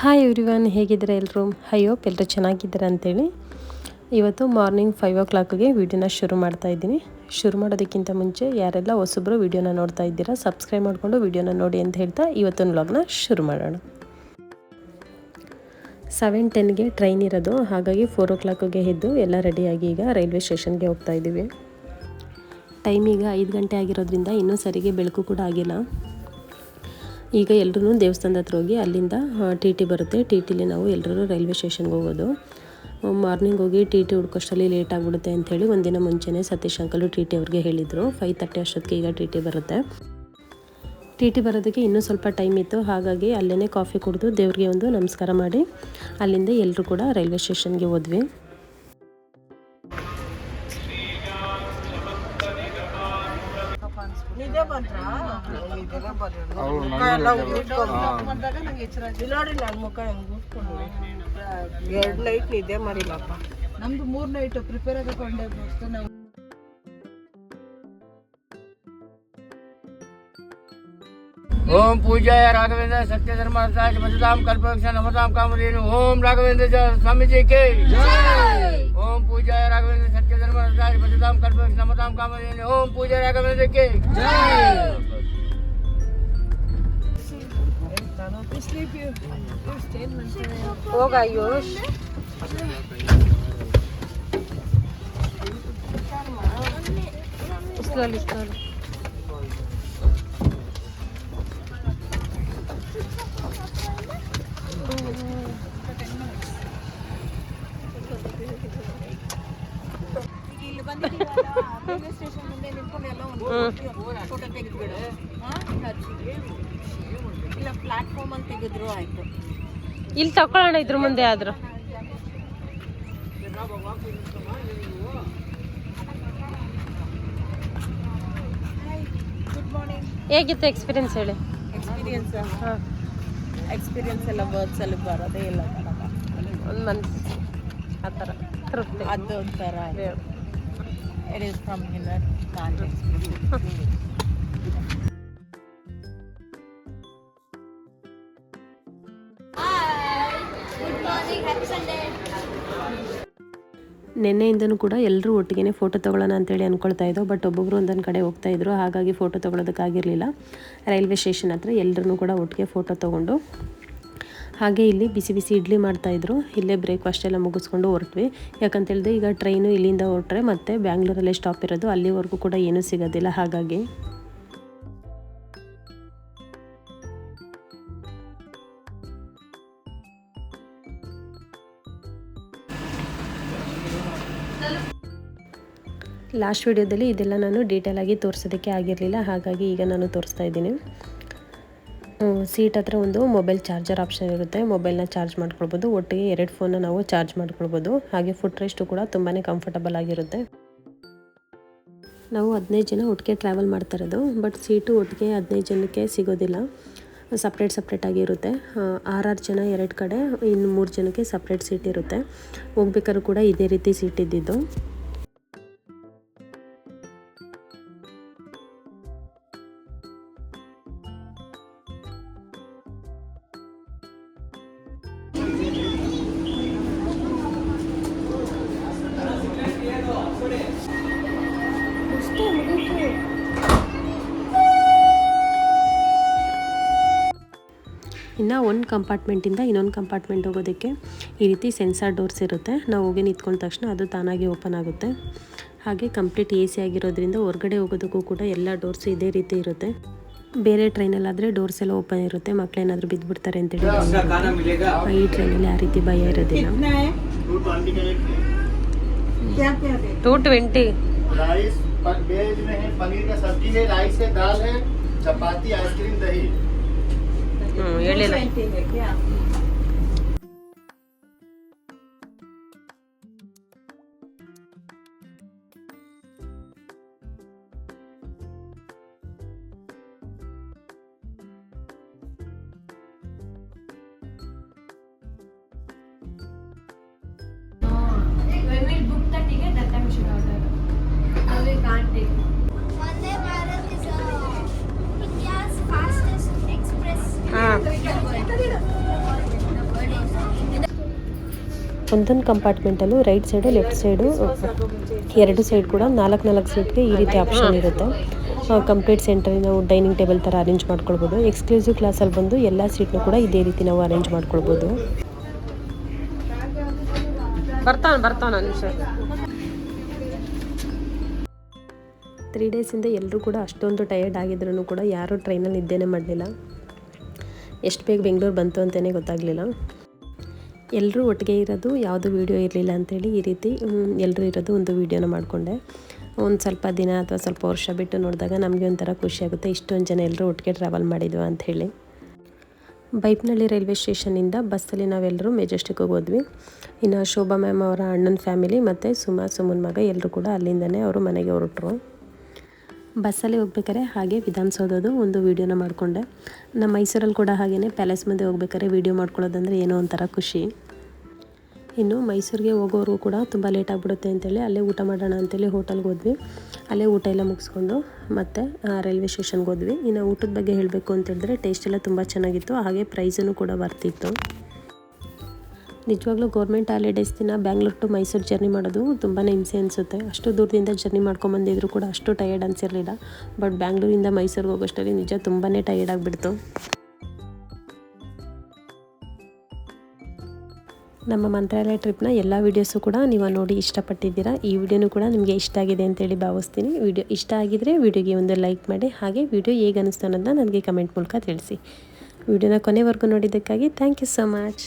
Hi everyone ಹೇಗಿದ್ದೀರಾ ಎಲ್ಲರೂ ಅಯ್ಯೋ ಎಲ್ಲರೂ ಚೆನ್ನಾಗಿದ್ದೀರಾ ಅಂತೇಳಿ. ಇವತ್ತು ಮಾರ್ನಿಂಗ್ ಫೈವ್ ಓ ಕ್ಲಾಕ್ಗೆ ವೀಡಿಯೋನ ಶುರು ಮಾಡ್ತಾ ಇದ್ದೀನಿ. ಶುರು ಮಾಡೋದಕ್ಕಿಂತ ಮುಂಚೆ ಯಾರೆಲ್ಲ ಹೊಸಬ್ರು ವೀಡಿಯೋನ ನೋಡ್ತಾ ಇದ್ದೀರಾ ಸಬ್ಸ್ಕ್ರೈಬ್ ಮಾಡಿಕೊಂಡು ವೀಡಿಯೋನ ನೋಡಿ ಅಂತ ಹೇಳ್ತಾ ಇವತ್ತಿನ ವ್ಲಾಗ್ನ ಶುರು ಮಾಡೋಣ. ಸೆವೆನ್ ಟೆನ್ಗೆ ಟ್ರೈನ್ ಇರೋದು, ಹಾಗಾಗಿ ಫೋರ್ ಓ ಕ್ಲಾಕ್ಗೆ ಎದ್ದು ಎಲ್ಲ ರೆಡಿಯಾಗಿ ಈಗ ರೈಲ್ವೆ ಸ್ಟೇಷನ್ಗೆ ಹೋಗ್ತಾ ಇದ್ದೀವಿ. ಟೈಮ್ ಈಗ ಐದು ಗಂಟೆ ಆಗಿರೋದ್ರಿಂದ ಇನ್ನೂ ಸರಿಗೆ ಬೆಳಕು ಕೂಡ ಆಗಿಲ್ಲ. ಈಗ ಎಲ್ಲರೂ ದೇವಸ್ಥಾನದ ಹತ್ರ ಹೋಗಿ ಅಲ್ಲಿಂದ ಟಿ ಟಿ ಬರುತ್ತೆ. ಟಿ ಟಿಲಿ ನಾವು ಎಲ್ಲರೂ ರೈಲ್ವೆ ಸ್ಟೇಷನ್ಗೆ ಹೋಗೋದು. ಮಾರ್ನಿಂಗ್ ಹೋಗಿ ಟಿ ಟಿ ಹುಡ್ಕೋಷ್ಟರಲ್ಲಿ ಲೇಟ್ ಆಗಿಬಿಡುತ್ತೆ ಅಂಥೇಳಿ ಒಂದಿನ ಮುಂಚೆನೇ ಸತೀಶ್ ಅಂಕಲು ಟಿ ಟಿ ಅವ್ರಿಗೆ ಹೇಳಿದರು. ಫೈವ್ ತರ್ಟಿ ಅಷ್ಟೊತ್ತಿಗೆ ಈಗ ಟಿ ಟಿ ಬರುತ್ತೆ. ಟಿ ಟಿ ಬರೋದಕ್ಕೆ ಇನ್ನೂ ಸ್ವಲ್ಪ ಟೈಮ್ ಇತ್ತು. ಹಾಗಾಗಿ ಅಲ್ಲೇ ಕಾಫಿ ಕುಡಿದು ದೇವ್ರಿಗೆ ಒಂದು ನಮಸ್ಕಾರ ಮಾಡಿ ಅಲ್ಲಿಂದ ಎಲ್ಲರೂ ಕೂಡ ರೈಲ್ವೆ ಸ್ಟೇಷನ್ಗೆ ಹೋದ್ವಿ. ಎರಡು ನೈಟ್ ನಿದ್ದೆ ಮಾಡಿಲ್ಲಪ್ಪ. ನಮ್ದು ಮೂರ್ ನೈಟ್ ಪ್ರಿಪೇರ್ ಆಗಿ ಕೊಂಡೆ ನಾವು ओम पूजा राघवेंद्र सत्य धर्म मधुदाम कल्पवृक्ष नवदाम काम ओम राघवेंद्र स्वामी जी के। ओम पूजा राघवेंद्र सत्य धर्म मधुदाम कल्पवृक्ष नवदाम काम ओम पूजा राघवेंद्र के। होगा योश slowly slowly ಇಲ್ಲಿ ತಕೊಳ್ಳೋಣ ಇದ್ರ ಮುಂದೆ ಆದರೂ. ಗುಡ್ ಮಾರ್ನಿಂಗ್ ಹೇಗಿತ್ತು ಎಕ್ಸ್ಪೀರಿಯನ್ಸ್ ಹೇಳಿ? ಎಕ್ಸ್ಪೀರಿಯನ್ಸ್ ಹಾಂ. ಎಕ್ಸ್ಪೀರಿಯನ್ಸ್ ಎಲ್ಲ ವರ್ಡ್ಸ್ ಅಲ್ಲಿ ಬರೋದೇ ಇಲ್ಲ. ಒಂದು ಮನಸ್ಸು ಆ ಥರ. ತೃಪ್ತಿ. ಅದು ಒಂಥರ ಇಟ್ is from ಎಕ್ಸ್ಪೀರಿಯನ್ಸ್ ನಿನ್ನೆಯಿಂದನೂ ಕೂಡ ಎಲ್ಲರೂ ಒಟ್ಟಿಗೆ ಫೋಟೋ ತೊಗೊಳ್ಳೋಣ ಅಂತೇಳಿ ಅಂದ್ಕೊಳ್ತಾ ಇದ್ದೋ ಬಟ್ ಒಬ್ಬೊಬ್ಬರು ಒಂದೊಂದು ಕಡೆ ಹೋಗ್ತಾ ಇದ್ರು, ಹಾಗಾಗಿ ಫೋಟೋ ತೊಗೊಳೋದಕ್ಕಾಗಿರಲಿಲ್ಲ ರೈಲ್ವೆ ಸ್ಟೇಷನ್ ಹತ್ರ ಎಲ್ಲರೂ ಕೂಡ ಒಟ್ಟಿಗೆ ಫೋಟೋ ತೊಗೊಂಡು ಹಾಗೆ ಇಲ್ಲಿ ಬಿಸಿ ಬಿಸಿ ಇಡ್ಲಿ ಮಾಡ್ತಾಯಿದ್ರು ಇಲ್ಲೇ ಬ್ರೇಕ್ಫಾಸ್ಟ್ ಎಲ್ಲ ಮುಗಿಸ್ಕೊಂಡು ಹೊರಟ್ವಿ. ಯಾಕಂತೇಳಿದ್ರೆ ಈಗ ಟ್ರೈನು ಇಲ್ಲಿಂದ ಹೊರಟ್ರೆ ಮತ್ತೆ ಬ್ಯಾಂಗ್ಳೂರಲ್ಲೇ ಸ್ಟಾಪ್ ಇರೋದು. ಅಲ್ಲಿವರೆಗೂ ಕೂಡ ಏನೂ ಸಿಗೋದಿಲ್ಲ ಹಾಗಾಗಿ. ಲಾಸ್ಟ್ ವಿಡಿಯೋದಲ್ಲಿ ಇದೆಲ್ಲ ನಾನು ಡೀಟೇಲಾಗಿ ತೋರಿಸೋದಕ್ಕೆ ಆಗಿರಲಿಲ್ಲ. ಹಾಗಾಗಿ ಈಗ ನಾನು ತೋರಿಸ್ತಾ ಇದ್ದೀನಿ. ಸೀಟ್ ಹತ್ರ ಒಂದು ಮೊಬೈಲ್ ಚಾರ್ಜರ್ ಆಪ್ಷನ್ ಇರುತ್ತೆ. ಮೊಬೈಲ್ನ ಚಾರ್ಜ್ ಮಾಡ್ಕೊಳ್ಬೋದು. ಒಟ್ಟಿಗೆ ಎರಡು ಫೋನ್ನ ನಾವು ಚಾರ್ಜ್ ಮಾಡ್ಕೊಳ್ಬೋದು. ಹಾಗೆ ಫುಟ್ ರೆಸ್ಟು ಕೂಡ ತುಂಬಾ ಕಂಫರ್ಟಬಲ್ ಆಗಿರುತ್ತೆ. ನಾವು ಹದಿನೈದು ಜನ ಒಟ್ಟಿಗೆ ಟ್ರಾವೆಲ್ ಮಾಡ್ತಾ ಇರೋದು. ಬಟ್ ಸೀಟು ಒಟ್ಟಿಗೆ ಹದಿನೈದು ಜನಕ್ಕೆ ಸಿಗೋದಿಲ್ಲ. ಸಪ್ರೇಟ್ ಸಪ್ರೇಟಾಗಿ ಇರುತ್ತೆ. ಆರಾರು ಜನ ಎರಡು ಕಡೆ, ಇನ್ನು ಮೂರು ಜನಕ್ಕೆ ಸಪ್ರೇಟ್ ಸೀಟ್ ಇರುತ್ತೆ. ಹೋಗ್ಬೇಕಾದ್ರೂ ಕೂಡ ಇದೇ ರೀತಿ ಸೀಟ್ ಇದ್ದಿದ್ದು. ಇನ್ನು ಒಂದು ಕಂಪಾರ್ಟ್ಮೆಂಟಿಂದ ಇನ್ನೊಂದು ಕಂಪಾರ್ಟ್ಮೆಂಟ್ ಹೋಗೋದಕ್ಕೆ ಈ ರೀತಿ ಸೆನ್ಸಾರ್ ಡೋರ್ಸ್ ಇರುತ್ತೆ ನಾವು ಹೋಗಿ ನಿಂತ್ಕೊಂಡ ತಕ್ಷಣ ಅದು ತಾನಾಗಿ ಓಪನ್ ಆಗುತ್ತೆ ಹಾಗೆ ಕಂಪ್ಲೀಟ್ ಎ ಸಿ ಆಗಿರೋದ್ರಿಂದ ಹೊರಗಡೆ ಹೋಗೋದಕ್ಕೂ ಕೂಡ ಎಲ್ಲ ಡೋರ್ಸು ಇದೇ ರೀತಿ ಇರುತ್ತೆ ಬೇರೆ ಟ್ರೈನಲ್ಲಾದರೆ ಡೋರ್ಸ್ ಎಲ್ಲ ಓಪನ್ ಇರುತ್ತೆ ಮಕ್ಕಳೇನಾದರೂ ಬಿದ್ದುಬಿಡ್ತಾರೆ ಅಂತೇಳಿ ಈ ಟ್ರೈನಲ್ಲಿ ಆ ರೀತಿ ಭಯ ಇರೋದಿಲ್ಲ क्या क्या दे ಟೂ ಟ್ವೆಂಟಿ राइस वेज में है पनीर का सब्जी है राइस है दाल है चपाती आइसक्रीम दही ಹ್ಞೂ ಹೇಳಿಲ್ಲ When we book the ticket, that time should order. Only can't take. One day, ಒಂದೊಂದು ಕಂಪಾರ್ಟ್ಮೆಂಟಲ್ಲೂ ರೈಟ್ ಸೈಡು, ಲೆಫ್ಟ್ ಸೈಡು, ಎರಡು ಸೈಡ್ ಕೂಡ ನಾಲ್ಕು ನಾಲ್ಕು ಸೀಟ್ಗೆ ಈ ರೀತಿ ಆಪ್ಷನ್ ಇರುತ್ತೆ. ಕಂಪ್ಲೀಟ್ ಸೆಂಟರ್ ನಾವು ಡೈನಿಂಗ್ ಟೇಬಲ್ ಥರ ಅರೇಂಜ್ ಮಾಡ್ಕೊಳ್ಬೋದು. ಎಕ್ಸ್ಕ್ಲೂಸಿವ್ ಕ್ಲಾಸಲ್ಲಿ ಬಂದು ಎಲ್ಲ ಸೀಟ್ನು ಕೂಡ ಇದೇ ರೀತಿ ನಾವು ಅರೇಂಜ್ ಮಾಡ್ಕೊಳ್ಬೋದು. ಬರ್ತಾನೆ ಬರ್ತಾನೆ ತ್ರೀ ಡೇಸಿಂದ ಎಲ್ಲರೂ ಕೂಡ ಅಷ್ಟೊಂದು ಟಯರ್ಡ್ ಆಗಿದ್ರೂ ಕೂಡ ಯಾರೂ ಟ್ರೈನಲ್ಲಿ ಇದ್ದೇನೆ ಮಾಡಲಿಲ್ಲ. ಎಷ್ಟು ಬೇಗ ಬೆಂಗಳೂರು ಬಂತು ಅಂತಲೇ ಗೊತ್ತಾಗಲಿಲ್ಲ. ಎಲ್ಲರೂ ಒಟ್ಟಿಗೆ ಇರೋದು ಯಾವುದು ವೀಡಿಯೋ ಇರಲಿಲ್ಲ ಅಂಥೇಳಿ ಈ ರೀತಿ ಎಲ್ಲರೂ ಇರೋದು ಒಂದು ವೀಡಿಯೋನ ಮಾಡಿಕೊಂಡೆ. ಒಂದು ಸ್ವಲ್ಪ ದಿನ ಅಥವಾ ಸ್ವಲ್ಪ ವರ್ಷ ಬಿಟ್ಟು ನೋಡಿದಾಗ ನಮಗೆ ಒಂಥರ ಖುಷಿಯಾಗುತ್ತೆ ಇಷ್ಟೊಂದು ಜನ ಎಲ್ಲರೂ ಒಟ್ಟಿಗೆ ಟ್ರಾವೆಲ್ ಮಾಡಿದ್ವು ಅಂಥೇಳಿ. ಬೈಪ್ನಳ್ಳಿ ರೈಲ್ವೆ ಸ್ಟೇಷನಿಂದ ಬಸ್ಸಲ್ಲಿ ನಾವೆಲ್ಲರೂ ಮೆಜೆಸ್ಟಿಕ್ಗೆ ಹೋದ್ವಿ. ಇನ್ನು ಶೋಭಾ ಮ್ಯಾಮ್ ಅವರ ಅಣ್ಣನ ಫ್ಯಾಮಿಲಿ ಮತ್ತು ಸುಮಾ ಸುಮನ್ ಮಗ ಎಲ್ಲರೂ ಕೂಡ ಅಲ್ಲಿಂದನೇ ಅವರು ಮನೆಗೆ ಹೊರಟರು. ಬಸ್ಸಲ್ಲಿ ಹೋಗ್ಬೇಕಾದ್ರೆ ಹಾಗೆ ವಿಧಾನಸೌಧದ್ದು ಒಂದು ವೀಡಿಯೋನ ಮಾಡಿಕೊಂಡೆ. ನಮ್ಮ ಮೈಸೂರಲ್ಲಿ ಕೂಡ ಹಾಗೆಯೇ ಪ್ಯಾಲೇಸ್ ಮುಂದೆ ಹೋಗ್ಬೇಕಾದ್ರೆ ವೀಡಿಯೋ ಮಾಡ್ಕೊಳ್ಳೋದಂದರೆ ಏನೋ ಒಂಥರ ಖುಷಿ. ಇನ್ನು ಮೈಸೂರಿಗೆ ಹೋಗೋರು ಕೂಡ ತುಂಬ ಲೇಟ್ ಆಗಿಬಿಡುತ್ತೆ ಅಂತೇಳಿ ಅಲ್ಲೇ ಊಟ ಮಾಡೋಣ ಅಂತೇಳಿ ಹೋಟೆಲ್ಗೆ ಹೋದ್ವಿ. ಅಲ್ಲೇ ಊಟ ಎಲ್ಲ ಮುಗಿಸ್ಕೊಂಡು ಮತ್ತು ರೈಲ್ವೆ ಸ್ಟೇಷನ್ಗೆ ಹೋದ್ವಿ. ಇನ್ನು ಊಟದ ಬಗ್ಗೆ ಹೇಳಬೇಕು ಅಂತೇಳಿದ್ರೆ ಟೇಸ್ಟ್ ಎಲ್ಲ ತುಂಬ ಚೆನ್ನಾಗಿತ್ತು, ಹಾಗೆ ಪ್ರೈಸನ್ನು ಕೂಡ ಬರ್ತಿತ್ತು. ನಿಜವಾಗ್ಲೂ ಗೌರ್ಮೆಂಟ್ ಹಾಲಿಡೇಸ್ ದಿನ ಬ್ಯಾಂಗ್ಳೂರ್ ಟು ಮೈಸೂರು ಜರ್ನಿ ಮಾಡೋದು ತುಂಬಾ ಹಿಂಸೆ ಅನಿಸುತ್ತೆ. ಅಷ್ಟು ದೂರದಿಂದ ಜರ್ನಿ ಮಾಡ್ಕೊಂಬಂದಿದ್ರು ಕೂಡ ಅಷ್ಟು ಟಯರ್ಡ್ ಅನಿಸಿರಲಿಲ್ಲ. ಬಟ್ ಬ್ಯಾಂಗ್ಳೂರಿಂದ ಮೈಸೂರಿಗೆ ಹೋಗೋಷ್ಟರಲ್ಲಿ ನಿಜ ತುಂಬಾ ಟಯರ್ಡ್ ಆಗಿಬಿಡ್ತು. ನಮ್ಮ ಮಂತ್ರಾಲಯ ಟ್ರಿಪ್ನ ಎಲ್ಲ ವೀಡಿಯೋಸು ಕೂಡ ನೀವು ನೋಡಿ ಇಷ್ಟಪಟ್ಟಿದ್ದೀರಾ. ಈ ವಿಡಿಯೋನೂ ಕೂಡ ನಿಮಗೆ ಇಷ್ಟ ಆಗಿದೆ ಅಂತೇಳಿ ಭಾವಿಸ್ತೀನಿ. ವಿಡಿಯೋ ಇಷ್ಟ ಆಗಿದರೆ ವಿಡಿಯೋಗೆ ಒಂದು ಲೈಕ್ ಮಾಡಿ. ಹಾಗೆ ವಿಡಿಯೋ ಹೇಗೆ ಅನ್ನಿಸ್ತು ಅನ್ನೋದನ್ನ ನನಗೆ ಕಮೆಂಟ್ ಮೂಲಕ ತಿಳಿಸಿ. ವಿಡಿಯೋನ ಕೊನೆವರೆಗೂ ನೋಡಿದ್ದಕ್ಕಾಗಿ ಥ್ಯಾಂಕ್ ಯು ಸೊ ಮಚ್